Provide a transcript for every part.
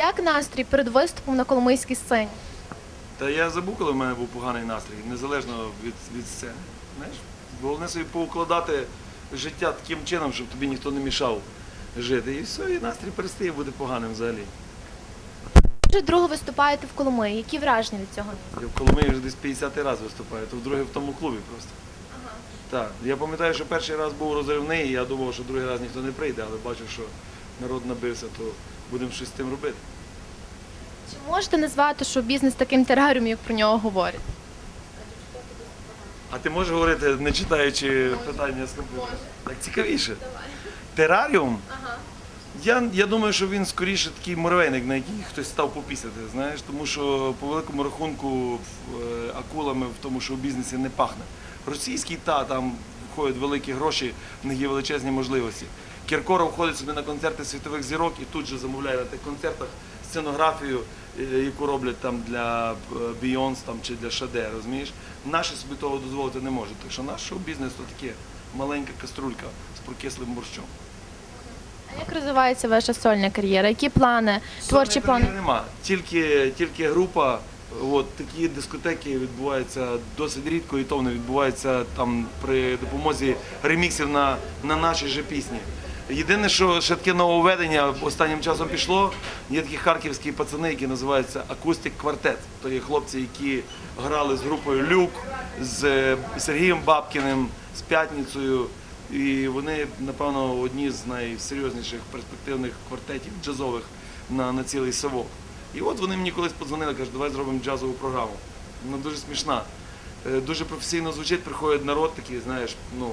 Як настрій перед виступом на Коломийській сцені? Та я забув, коли в мене був поганий настрій, незалежно від, від сцени. Знаєш, головне собі поукладати життя таким чином, щоб тобі ніхто не мішав жити. І все, і настрій перестає бути поганим взагалі. Вже друге виступаєте в Коломиї. Які враження від цього? Я в Коломиї вже десь 50 раз виступаю, то вдруге в тому клубі просто. Так. Я пам'ятаю, що перший раз був розривний, і я думав, що другий раз ніхто не прийде, але бачу, що народ набився, то будемо щось з тим робити. Чи можете назвати шоу-бізнес таким тераріумом, як про нього говорять? А ти можеш говорити, не читаючи питання з комп'ютера? Так цікавіше. Тераріум? Я, я думаю, що він скоріше такий муравейник, на який хтось став попісяти, знаєш, тому що по великому рахунку е, акулами в тому, що в бізнесі не пахне. Російський та там входять великі гроші, в них є величезні можливості. Кіркоров ходить собі на концерти світових зірок і тут же замовляє на тих концертах сценографію, е, яку роблять там для Бійонс там, чи для Шаде, розумієш? Наші собі того дозволити не можуть. Так що наш шоу-бізнес то таке маленька каструлька з прокислим борщом. А як розвивається ваша сольна кар'єра? Які плани, творчі Сольної плани? кар'єри Нема. Тільки, тільки група, от такі дискотеки відбуваються досить рідко, і то вони відбуваються там при допомозі реміксів на, на наші же пісні. Єдине, що ще таке нововведення останнім часом пішло, є такі харківські пацани, які називаються Акустик Квартет. То є хлопці, які грали з групою Люк, з е, Сергієм Бабкіним, з П'ятницею. І вони, напевно, одні з найсерйозніших перспективних квартетів джазових на, на цілий совок. І от вони мені колись подзвонили, кажуть, давай зробимо джазову програму. Вона дуже смішна. Е, Дуже професійно звучить, приходить народ такий, знаєш, ну,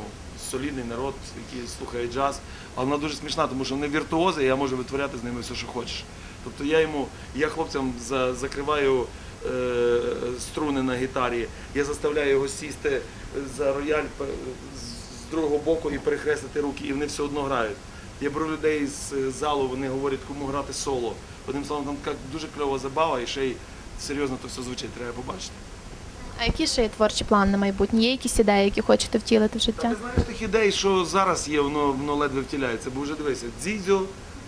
солідний народ, який слухає джаз. Але вона дуже смішна, тому що вони віртуози, і я можу витворяти з ними все, що хочеш. Тобто я йому, я хлопцям за, закриваю е, струни на гітарі, я заставляю його сісти за рояль з з другого боку і перехрестити руки, і вони все одно грають. Я беру людей з е, залу, вони говорять, кому грати соло. Одним словом, там така дуже кльова забава, і ще й серйозно то все звучить, треба побачити. А які ще є творчі плани на майбутнє? Є якісь ідеї, які хочете втілити в життя? ти знаєш тих ідей, що зараз є, воно, воно ледве втіляється, бо вже дивися, дзідзьо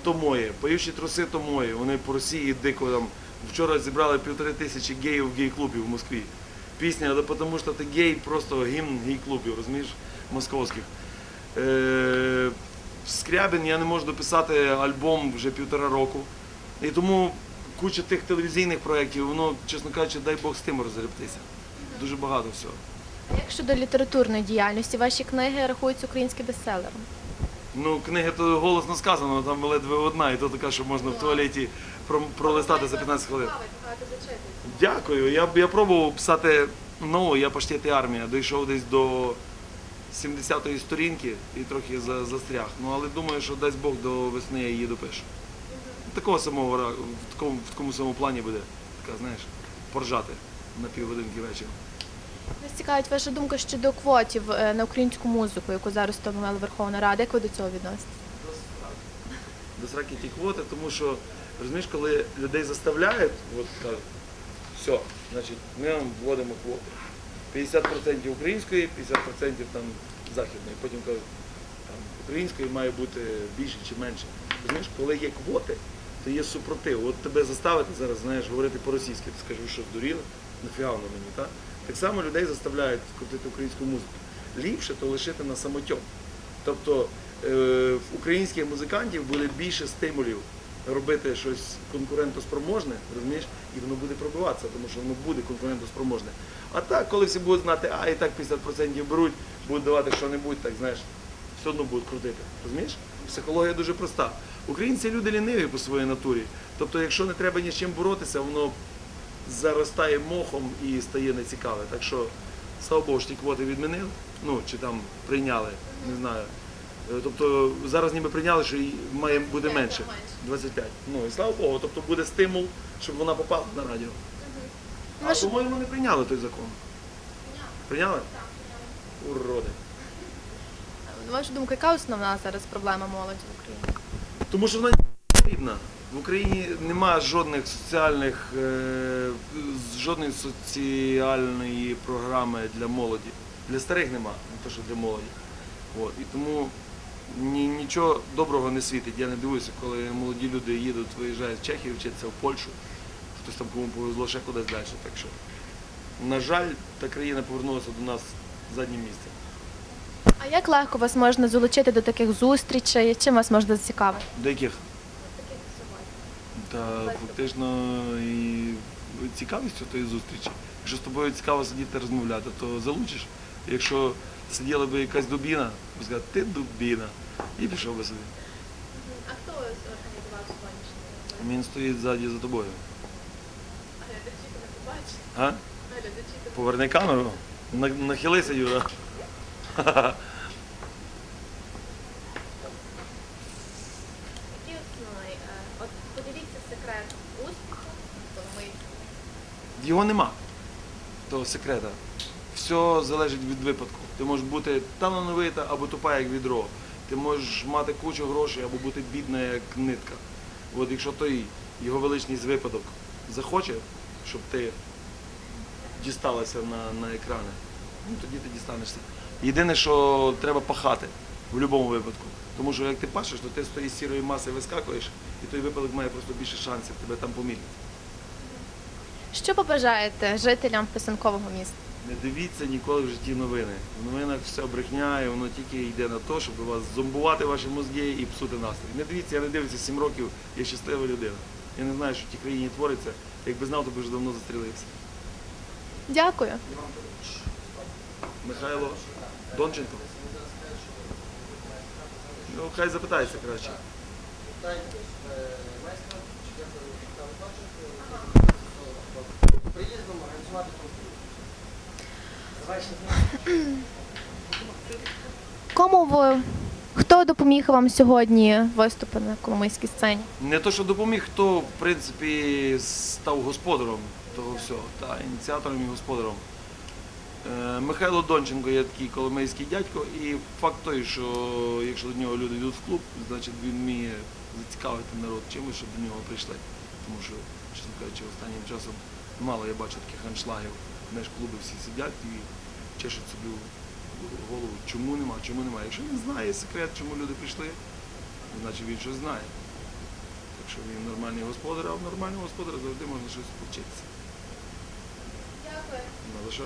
то моє, поючі труси то моє. Вони по Росії дико там. Вчора зібрали півтори тисячі геїв в гей-клубі в Москві. Пісня, але тому що ти гей, просто гімн гей-клубів, розумієш, московських. Е, Скрябін я не можу дописати альбом вже півтора року. І тому куча тих телевізійних проєктів, воно, чесно кажучи, дай Бог з тим розгребтися. Дуже багато всього. А Як щодо літературної діяльності, ваші книги рахуються українським бестселером? Ну, книги то голосно сказано, там ледве одна, і то така, що можна в туалеті про- пролистати за 15 хвилин. Дякую. Я, я пробував писати нову, я паштети армія, дійшов десь до 70-ї сторінки і трохи за- застряг. Ну, але думаю, що дасть Бог до весни я її допишу. Такого самого ра- в такому, в такому самому плані буде, така, знаєш, поржати на півгодинки вечора. Нас цікавить ваша думка щодо квотів е, на українську музику, яку зараз встановила Верховна Рада. Як ви до цього відноситесь? до сраки ті квоти, тому що розумієш, коли людей заставляють, от кажуть, все, значить, ми вам вводимо квоти. 50% української, 50% там західної. Потім кажуть, там, української має бути більше чи менше. Розумієш, коли є квоти, є супротив. От тебе заставити зараз, знаєш, говорити по-російськи, ти скажеш, що здуріли? Нафіга воно мені, так? Так само людей заставляють крутити українську музику. Ліпше то лишити на самотьом. Тобто е, в українських музикантів буде більше стимулів робити щось конкурентоспроможне, розумієш, і воно буде пробиватися, тому що воно буде конкурентоспроможне. А так, коли всі будуть знати, а і так 50% беруть, будуть давати що-небудь, так знаєш, все одно будуть крутити. Розумієш? Психологія дуже проста. Українці люди ліниві по своїй натурі. Тобто, якщо не треба ні з чим боротися, воно заростає мохом і стає нецікаве. Так що, слава Богу, ті квоти відмінили, ну чи там прийняли, не знаю. Е, Тобто зараз ніби прийняли, що їй має буде менше. 25. Ну і слава Богу, тобто буде стимул, щоб вона попала на радіо. А Ваш- по-моєму, не прийняли той закон. Прийняли? Уроди. На вашу думку, яка основна зараз проблема молоді в Україні? Тому що вона не потрібна. В Україні немає жодних соціальних, е, жодної соціальної програми для молоді. Для старих нема, не то що для молоді. От. І тому ні, нічого доброго не світить. Я не дивуюся, коли молоді люди їдуть, виїжджають в Чехію, вчаться в Польщу, хтось там кому повезло ще кудись далі. Так що, на жаль, та країна повернулася до нас заднім місцем. А як легко вас можна залучити до таких зустрічей? Чим вас можна зацікавити? До яких? Та фактично і цікавістю тої зустрічі. Якщо з тобою цікаво сидіти розмовляти, то залучиш. Якщо сиділа би якась дубіна, то сказати, ти дубіна, і пішов би собі. А хто організував сьогоднішній? Він стоїть ззаді за тобою. А глядачі не побачать. А? Поверни камеру. Нахилися, Юра. Який основний? От поділіться секрет успіху Коломийського. Його нема. Того секрета. Все залежить від випадку. Ти можеш бути талановита або тупа, як відро. Ти можеш мати кучу грошей або бути бідна, як нитка. От якщо той його величність випадок захоче, щоб ти дісталася на, на екрани, ну тоді ти дістанешся. Єдине, що треба пахати в будь-якому випадку. Тому що як ти пашеш, то ти з тої сірої маси вискакуєш, і той випадок має просто більше шансів тебе там помітити. Що побажаєте жителям писанкового міста? Не дивіться ніколи в житті новини. В новинах все брехня, і воно тільки йде на те, щоб вас зомбувати ваші мозги і псути настрій. Не дивіться, я не дивлюся 7 років, я щаслива людина. Я не знаю, що в тій країні твориться. Якби знав, то б вже давно застрілився. Дякую. Михайло Донченко. Ну, хай запитається краще. Приїздом організувати Кому ви хто допоміг вам сьогодні виступити на Коломийській сцені? Не то, що допоміг, хто, в принципі, став господаром того всього, та, ініціатором і господаром. Е, Михайло Донченко є такий коломийський дядько, і факт той, що якщо до нього люди йдуть в клуб, значить він вміє зацікавити народ чимось, щоб до нього прийшли. Тому що, чесно кажучи, останнім часом мало я бачу таких аншлагів. Знаєш, клуби всі сидять і чешуть собі голову, чому нема, чому нема. Якщо він знає секрет, чому люди прийшли, значить він щось знає. Так що він нормальний господар, а в нормального господаря завжди можна щось повчитися. Дякую. Що?